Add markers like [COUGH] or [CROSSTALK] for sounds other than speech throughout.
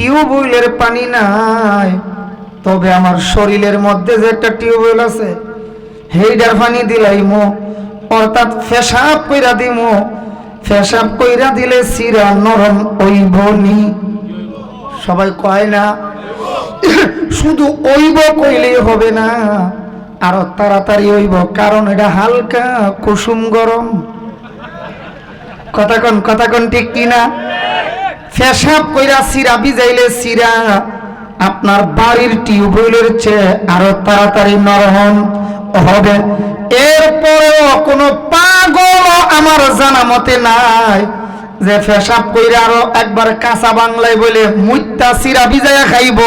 টিউবওয়েলের পানি নাই। তবে আমার শরীরের মধ্যে যে একটা টিউবওয়েল আছে, হেইডার পানি দিলাইমো, অর্থাৎ ফেসাব কইরা দিমো। ফেসাব কইরা দিলে সিরা নরম ওইব নি। সবাই কয় না? শুধু ওইব কইলেই হবে না, আরও তাড়াতাড়ি হইব, কারণ এটা হালকা কুসুম গরম। কথা কন কথা কন ঠিক কিনা? ফেসাব কইরা সিরা, ভিজাইলে সিরা। আপনার বাড়ির টিউবওয়েলের চেয়ে আরও তাড়াতাড়ি নরম হবে। এরপরেও কোনো পাগল আমার জানা মতে নাই যে ফেসাব কইরা আরও একবার কাঁচা বাংলায় বলে মুইতা সিরা ভিজাইয়া খাইব।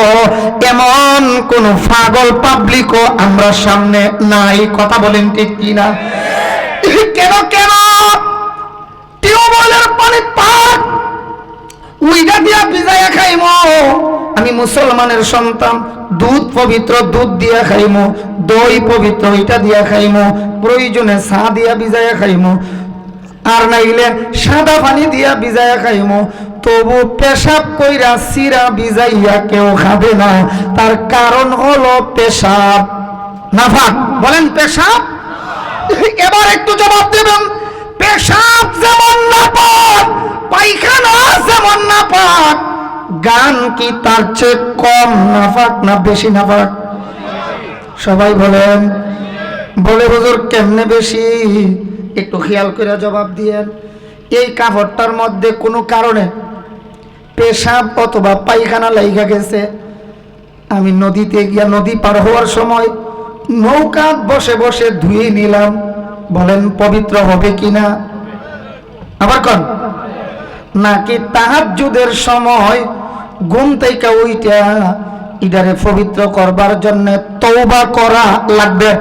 এমন কোন পাগল পাবলিকও আমরা সামনে নাই। কথা বলেন ঠিক কিনা? কেন কেন? টিউবওয়েলের পানি পাক। দিয়া খাইমো। আমি মুসলমানের সন্তান, দুধ পবিত্র দুধ দিয়া খাইমো, দই পবিত্র এটা দিয়া খাইমো, প্রয়োজনে চা দিয়া ভিজাইয়া খাইমো, আর নাইলে সাদা পানি দিয়া ভিজাইয়া খাইমো। তবু পেশাব কইরা সিরা ভিজাইয়া কেউ খাবে না। তার কারণ হলো পেশাব। নাফাক, বলেন পেশাব? এবার একটু জবাব দেবেন। পেশাব যেমন নাপাক পায়খানা যেমন নাপাক গান কি তার চেয়ে কম নাফাক না বেশি নাফাক? সবাই বলেন, বলে হুজুর কেমনে বেশি? একটু খেয়াল করে জবাব দিয়েন। এই কাপড়টার মধ্যে কোনো কারণে পেশাব অথবা পায়খানা লাইগা গেছে। আমি নদীতে গিয়া নদী পার হওয়ার সময় নৌকা বসে বসে ধুয়ে নিলাম। বলেন, পবিত্র হবে কিনা? আবার কন। নাকি তাহাজ্জুদের সময় ঘুম থেকে ওইটা ইডারে পবিত্র করবার জন্য তৌবা করা লাগবে?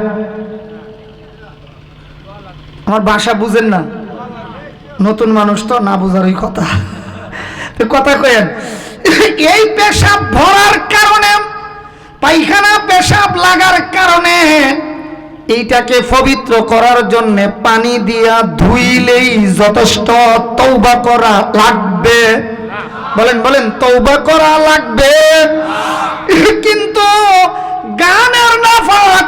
আমার ভাষা বুঝেন না। নতুন মানুষ তো না বুঝারই কথা। তো কথা কয়েন, এই পেশাব ভরার কারণে, পায়খানা পেশাব লাগার কারণে এইটাকে পবিত্র করার জন্য পানি দিয়া ধুইলেই যথেষ্ট তৌবা করা লাগবে। বলেন বলেন তৌবা করা লাগবে। কিন্তু গানের নাফাক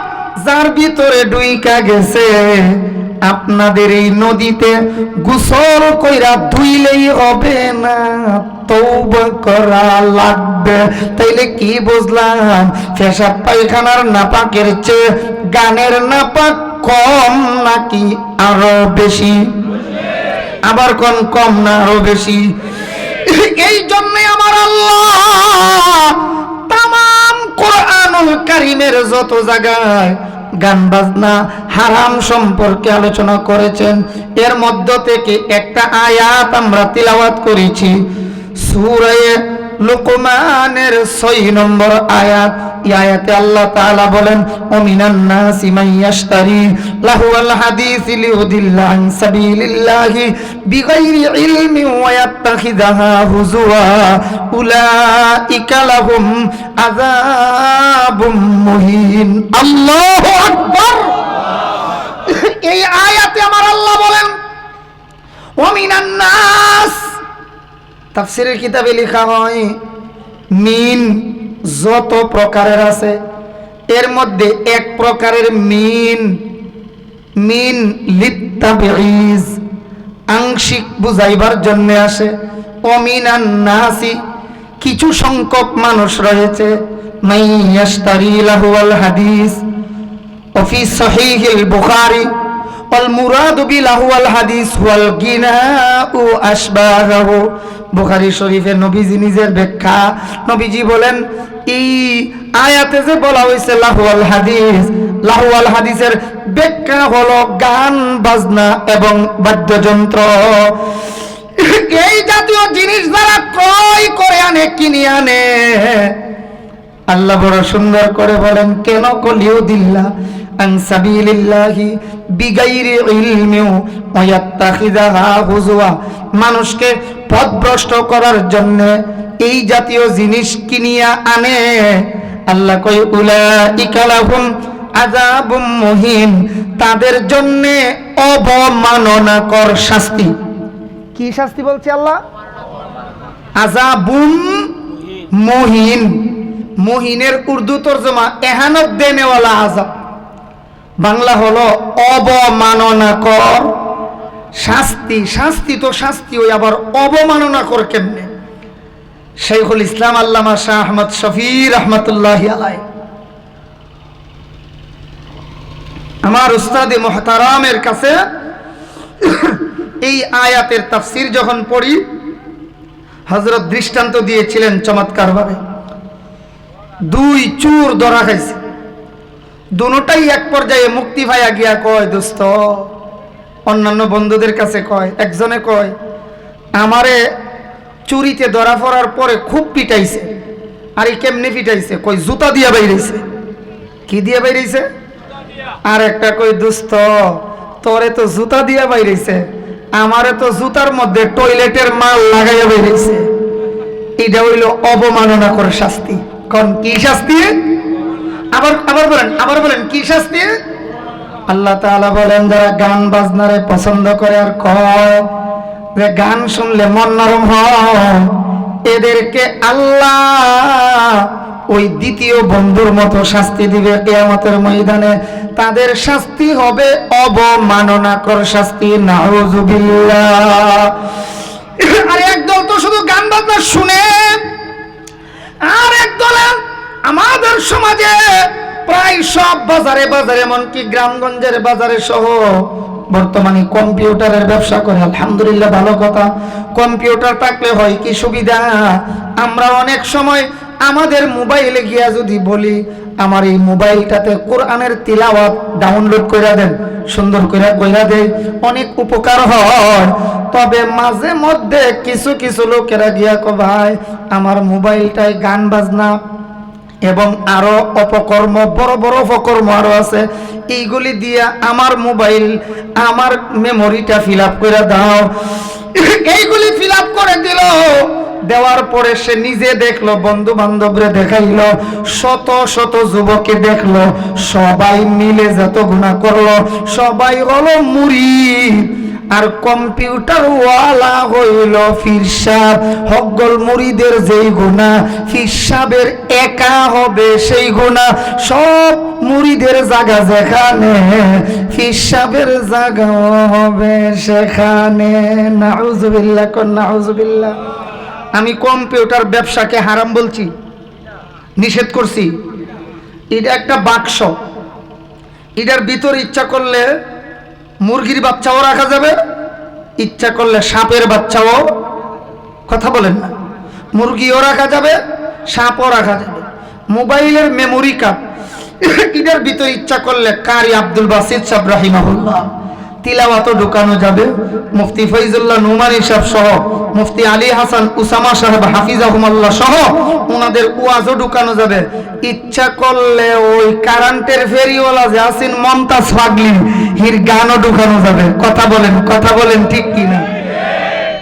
যার ভিতরে ডুইকা গেছে আপনাদের এই নদীতে গোসল কইরা ধুইলেই হবে না তৌবা করা লাগবে। তাইলে কি বুঝলাম? পেশাব পায়খানার নাপাকের চেয়ে গানের নাপাক কম নাকি আরও বেশি? আবার কোন কম না আরও বেশি? এই জন্য আমার আল্লাহ তাম কোরআনুল কারিমের যত জায়গায় গান বাজনা হারাম সম্পর্কে আলোচনা করেছেন। এর মধ্য থেকে একটা আয়াত আমরা তিলাওয়াত করেছি। সুরায়ে লুকমানের ছয় নম্বর আয়াত। আয়াতে আল্লাহ তাআলা বলেন ওমিনান নাসি ইয়াশতারি লাহুয়াল হাদিস লিউদিল্লা আন সাবিলিল্লাহি বিগাইরি ইলমিন ওয়া ইয়াত্তাখিযাহা হুজুয়া উলাইকা লাহুম আযাবুম মুহিন। আল্লাহু আকবার। এই আয়াতে আমার আল্লাহ বলেন ওমিনান নাস তাফসিরের কিতাবে লেখা হয়, মিন যত প্রকারের আছে, এর মধ্যে এক প্রকারের মিন মিন লিপ্তাবিজ আংশিক বুঝাইবার জন্য আসে, অমিনান নাসি, কিছু সংখ্যক মানুষ রয়েছে হাদিস, অফি সহিহিল বুখারি, অল মুরাদ বিল আহুয়াল হাদিস হুয়াল গিনা ও আসবাহ বুখারী শরীফে নবীজি নিজের ব্যাখ্যা। নবীজি বলেন এই আয়াতে যে বলা হয়েছে লাহুয়াল হাদিস, লাহুয়াল হাদিসের ব্যাখ্যা হলো গান, বাজনা এবং বাদ্যযন্ত্র। এই জাতীয় জিনিস যারা ক্রয় করে আনে, কিনে আনে। আল্লাহ বড় সুন্দর করে বলেন, কেন কলিও দিল্লা? আন সাবিলিল্লাহি বিগাইরি ইলমিউ ওয়া ইয়াত্তাখিযাহা হুজুয়া। মানুষকে পথভ্রষ্ট করার জন্য এই জাতীয় জিনিস কিনিয়া আনে। আল্লাহ কই উলাইকা আযাবুম মুহিন তাদের জন্য অবমাননাকর শাস্তি। কি শাস্তি বলছে আল্লাহ? আযাবুম মহিন মহিনের উর্দু তর্জমা এহানত দেনেওয়ালা আজাব বাংলা হলো অবমাননা কর শাস্তি শাস্তি তো শাস্তি, ওই আবার অবমাননা কর কেমনে? শেখুল ইসলাম আল্লামা শাহ আহমদ শফি রহমতুল্লাহ আলাই আমার উস্তাদে মোহতারামের কাছে এই আয়াতের তাফসির যখন পড়ি হজরত দৃষ্টান্ত দিয়েছিলেন চমৎকারভাবে। দুই চুর ধরা খাইছে। দুটাই এক পর্যায়ে মুক্তি ভাইয়া গিয়া কয়, দোস্ত, অন্যান্য বন্ধুদের কাছে কয়, একজনে কয়, আমারে চুরিতে ধরা পড়ার পরে খুব পিটাইছে। আর এই কেমনে পিটাইছে? কই জুতা দিয়া বাইরেছে। কি দিয়া বাইরেছে? আর একটা কই দুস্থ তোরে তো জুতা দিয়া বাইরেছে, আমারে তো জুতার মধ্যে টয়লেটের মাল লাগাইয়া বাইরেছে। এটা হইল অবমাননা করে শাস্তি। কোন, কি শাস্তি? আবার আবার বলেন আবার বলেন কি শাস্তি? আল্লাহ তাআলা বলেন যারা গান বাজনারে পছন্দ করে আর কয় যে গান শুনলে মন নরম হয় এদেরকে আল্লাহ ওই দ্বিতীয় বন্ধুর মতো শাস্তি দিবে কেয়ামতের ময়দানে। তাদের শাস্তি হবে অবমাননাকর শাস্তি নাউজুবিল্লাহ আর একদল তো শুধু গান বাজনা শুনে আর একদল আমাদের সমাজে প্রায় সব বাজারে বাজারে, এমনকি গ্রামগঞ্জের বাজারে সহ বর্তমানে কম্পিউটারের ব্যবসা করে। আলহামদুলিল্লাহ, ভালো কথা। কম্পিউটার থাকলে হয় কি সুবিধা? আমরা অনেক সময় আমাদের মোবাইলে গিয়া যদি বলি, আমার এই মোবাইলটাতে কোরআনের তিলাওয়াত ডাউনলোড করে দেন, সুন্দর করে কইরা দেয় অনেক উপকার হয়। তবে মাঝে মধ্যে কিছু কিছু লোকেরা গিয়া কো ভাই, আমার মোবাইলটায় গান বাজনা এবং আরও অপকর্ম, বড় বড় অপকর্ম আরও আছে। এইগুলি দিয়া আমার মোবাইল, আমার মেমোরিটা ফিল আপ করে দাও। এইগুলি ফিল আপ করে দিল। দেওয়ার পরে সে নিজে দেখল বন্ধু বান্ধবরে দেখাইল, শত শত যুবকে দেখল, সবাই মিলে যত গুণা করল, সবাই হলো মুড়ি। আর কম্পিউটার ওয়ালা হইল ফিরসাব হকগল মুড়িদের যেই গুণা ফিরসাবের একা হবে সেই গুণা। সব মুড়িদের জায়গা যেখানে ফিরসাবের জায়গা হবে সেখানে। নাউজুবিল্লাহ, কোন নাউজুবিল্লাহ। আমি কম্পিউটার ব্যবসাকে হারাম বলছি, নিষেধ করছি। এটা একটা বাক্স। এটার ভিতর ইচ্ছা করলে মুরগির বাচ্চাও রাখা যাবে। ইচ্ছা করলে সাপের বাচ্চাও। কথা বলেন না। মুরগিও রাখা যাবে, সাপও রাখা যাবে। মোবাইলের মেমোরি কার্ড এটার ভিতরে ইচ্ছা করলে কারি আব্দুল বাসিদ সাহ রাহিমাহুল্লাহ। তিলাওয়াতও ঢুকানো যাবে। মুফতি ফৈজুল্লাহ নুমানি সাহেব সহ, মুফতি আলী হাসান উসামা সাহেব হাফিজ হাফিজাহুমাল্লাহ সহ ওনাদের ওয়াজও ঢুকানো যাবে। ইচ্ছা করলে ওই কারেন্টের ফেরিওয়ালা যে মমতাজ ফাগলি, হির গানও ঢুকানো যাবে। কথা বলেন কথা বলেন ঠিক কিনা?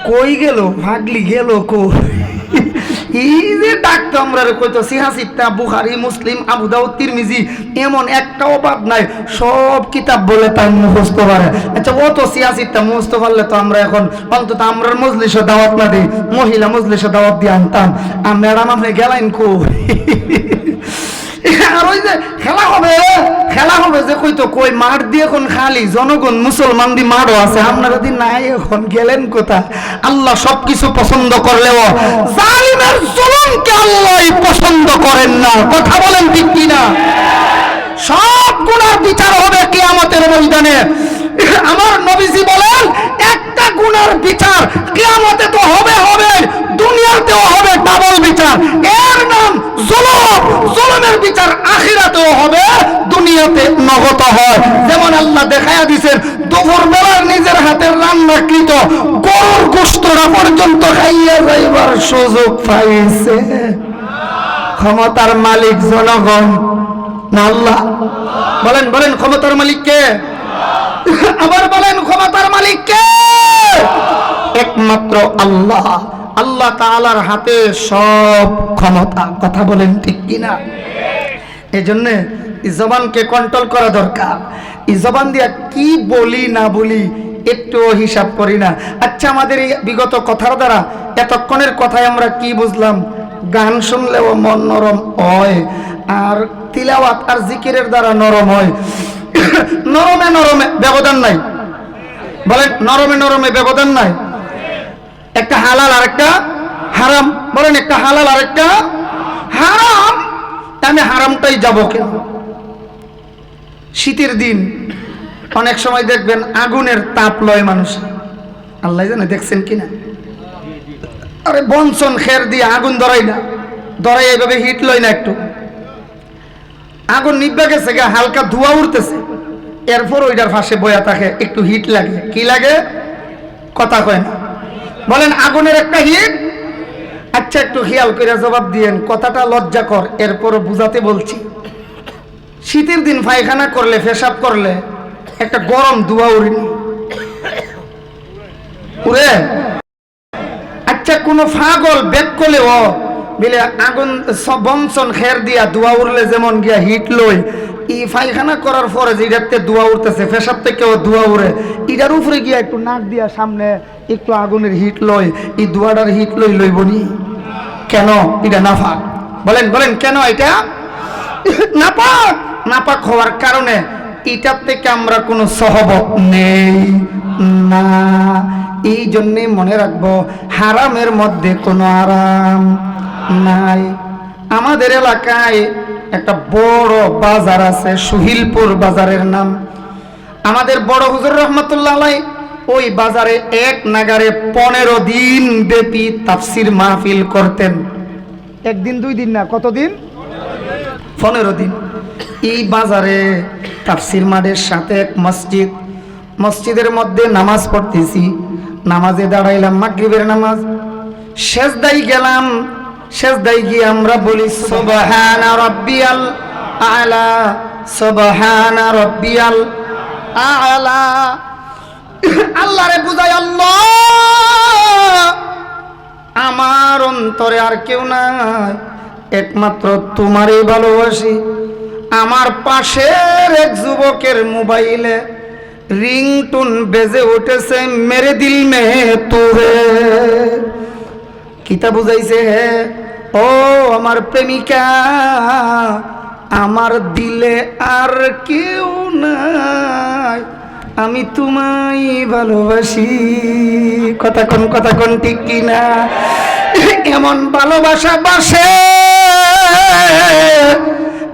কই গেল? ফাগলি গেল কো এই যে ডাক্তার আমরা কইতো সিহাসিত্তা বুখারি, মুসলিম, আবু দাউদ, তিরমিজি, এমন একটা অভাব নাই, সব কিতাব বলে তাই মুখস্থ পারে আচ্ছা ও তো সিয়াসিত্তা মুখস্থ পারলে তো আমরা এখন অন্তত আমরা মজলিসে দাওয়াত না দিই, মহিলা মজলিসে দাওয়াত দিয়ে আনতাম। আর ম্যাডাম, আপনি গেলেন কো আর ওই যে খেলা হবে খেলা হবে যে কই তো কই, মাঠ দিয়ে এখন খালি, জনগণ, মুসলমান দি আছে, আপনারা নাই, এখন গেলেন আল্লাহ সবকিছু পছন্দ করলেও, জালিমের জুলুমকে আল্লাহ পছন্দ করেন না। কথা বলেন ঠিক কিনা? সব গুণার বিচার হবে কিয়ামতের ময়দানে। আমার নবীজি বলেন, একটা গুণার বিচার কিয়ামতে তো হবে হবে দুনিয়াতেও হবে ডাবল বিচার এর নাম জুলুম জুলুমের বিচার আখিরাতেও হবে দুনিয়াতে নগত হয়। যেমন আল্লাহ দেখায়া দিছেন দুপুর বেলার নিজের হাতের রান্নাকৃত গরুর গোস্তরা পর্যন্ত খাইয়া যাইবার সুযোগ পাইছে। ক্ষমতার মালিক জনগণ, না আল্লাহ? বলেন বলেন, ক্ষমতার কে? আবার বলেন, ক্ষমতার একমাত্র আল্লাহ। আল্লাহ তাআলার হাতে সব ক্ষমতা। কথা বলেন ঠিক কিনা? এই জন্য জবানকে কন্ট্রোল করা দরকার। এই জবান দিয়া কি বলি না বলি একটুও হিসাব করি না। আচ্ছা আমাদের এই বিগত কথার দ্বারা এতক্ষণের কথায় আমরা কি বুঝলাম? গান শুনলেও মন নরম হয় আর তিলাওয়াত আর জিকিরের দ্বারা নরম হয়। [COUGHS] নরমে নরমে ব্যবধান নাই। বলেন, নরমে নরমে ব্যবধান নাই। একটা হালাল আর একটা হারাম। বলেন, একটা হালাল আর একটা হারাম। আমি হারামটাই যাব কেন? শীতের দিন অনেক সময় দেখবেন আগুনের তাপ লয় মানুষ। আল্লাহ জানে, দেখছেন কিনা? আরে বনসন খের দিয়ে আগুন ধরাই না। ধরাই এইভাবে হিট লয় না একটু। আগুন নিভবে গেছে গা, হালকা ধোয়া উঠতেছে এরপর ওইটার ফাঁসে বয়া থাকে, একটু হিট লাগে। কি লাগে? কথা কয় না। বলেন, আগুনের একটা হিট? আচ্ছা একটু খেয়াল করে জবাব দিয়েন, কথাটা লজ্জা কর এরপরও বুঝাতে বলছি। শীতের দিন পায়খানা করলে, পেশাব করলে একটা গরম ধোয়া উড়িনি উড়ে? আচ্ছা কোনো ফাগল বেক করলেও বিলে, আগুন বংশন খের দিয়া ধোয়া উড়লে যেমন গিয়া হিট লই, ই পায়খানা করার পরে যেটাতে ধোয়া উঠতেছে পেশাব থেকেও ধোয়া উড়ে। এটার উপরে গিয়া একটু নাক দিয়া সামনে একটু আগুনের হিট লই এই ধোয়াটার হিট লই লইবনি কেন? এটা নাফাক। বলেন বলেন, কেন এটা? নাপাক! নাপাক হওয়ার কারণে এটার থেকে আমরা কোনো সহবত নেই। না, এই জন্যে মনে রাখব হারামের মধ্যে কোনো আরাম নাই। আমাদের এলাকায় একটা বড় বাজার আছে, সুহিলপুর বাজারের নাম। আমাদের বড় হুজুর রহমতুল্লাহ ওই বাজারে এক নাগারে পনেরো দিন ব্যাপী তাফসির মাহফিল করতেন। একদিন, দুই দিন না, কতদিন? পনেরো দিন। এই বাজারে তাফসির মাঠের সাথে এক মসজিদ। মসজিদের মধ্যে নামাজ পড়তেছি। নামাজে দাঁড়াইলাম মাগরিবের নামাজ। শেষদাই গেলাম। শেষদাই গিয়ে আমরা বলি, সুবহানা রাব্বিয়াল আলা, সুবহানা রাব্বিয়াল আলা। আল্লাহরে বুঝাই আল্লাহ, আমার অন্তরে আর কেউ নাই। একমাত্র তোমারই ভালোবাসি। আমার পাশের এক যুবকের মোবাইলে রিংটুন বেজে উঠেছে, মেরে দিল মে তুহে। কিতা বুঝাইছে হে? ও আমার প্রেমিকা, আমার দিলে আর কেউ নাই, আমি তোমায় ভালোবাসি। কথা কোন কথা কোন ঠিক কিনা? এমন ভালোবাসা বাসে।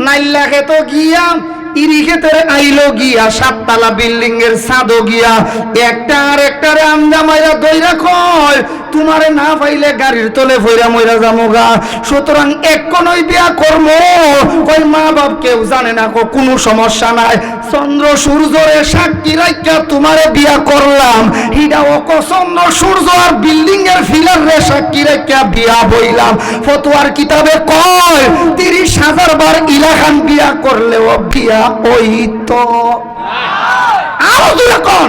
নাইলাকে তো গিয়া আইলো গিয়া গিয়া একটা আর একটারে দই দইরা কয় তোমারে না পাইলে গাড়ির তলে ফইরা মইরা যামোগা। সুতরাং এক কোনই বিয়া কর্ম কই মা বাপ কেউ জানে না কো কোনো সমস্যা নাই। চন্দ্র সূর্যরে সাক্ষী রাখা তোমারে বিয়া করলাম। হিডা ও কো চন্দ্র সূর্য আর বিল্ডিং এর ফিলার রে সাক্ষী রাখা বিয়া বইলাম। ফতোয়ার কিতাবে কয়, তিরিশ হাজার বার ইলাখান বিয়া করলেও বিয়া ওই তো আরও দূরে কোন।